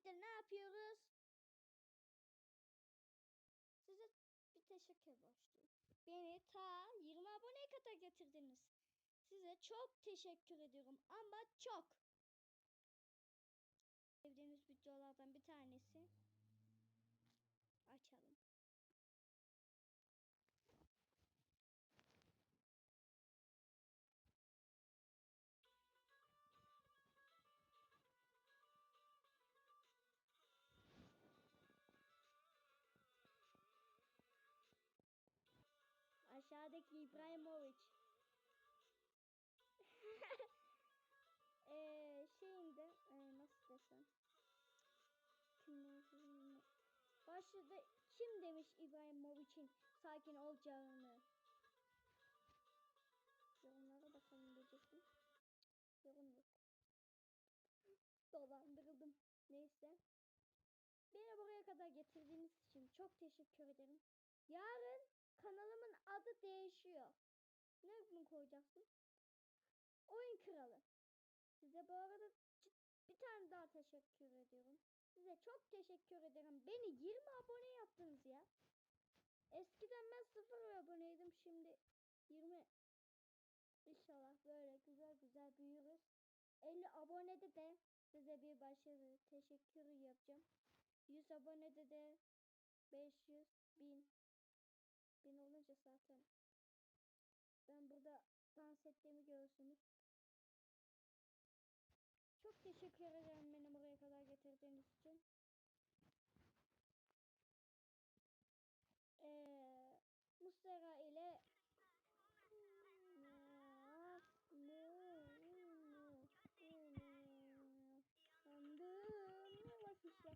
birlikte ne yapıyoruz? Size bir teşekkür borçluyum. Beni ta 20 aboneye kadar getirdiniz. Size çok teşekkür ediyorum ama çok. Sevdiğiniz videolardan bir tanesi. Aşağıdaki İbrahimovic. Eee şeyinde e, nasıl desem. Kim demiş bilmiyorum. Başladı kim demiş İbrahimovic'in sakin olacağını. Yorumlara bakalım diyecektim. Yorum yok. Dolandırıldım. Neyse. Beni buraya kadar getirdiğiniz için çok teşekkür ederim. Yarın kanalımın adı değişiyor. Ne mi koyacaksın? Oyun kralı. Size bu arada bir tane daha teşekkür ediyorum. Size çok teşekkür ederim. Beni 20 abone yaptınız ya. Eskiden ben 0 aboneydim. Şimdi 20. İnşallah böyle güzel güzel büyürüz. 50 abonede de size bir başarı teşekkür yapacağım. 100 abonede de 500 bin bin bakın. Ben burada dans ettiğimi görürsünüz. Çok teşekkür ederim beni buraya kadar getirdiğiniz için. Ee, Mustera ile Yandım yavaş işte.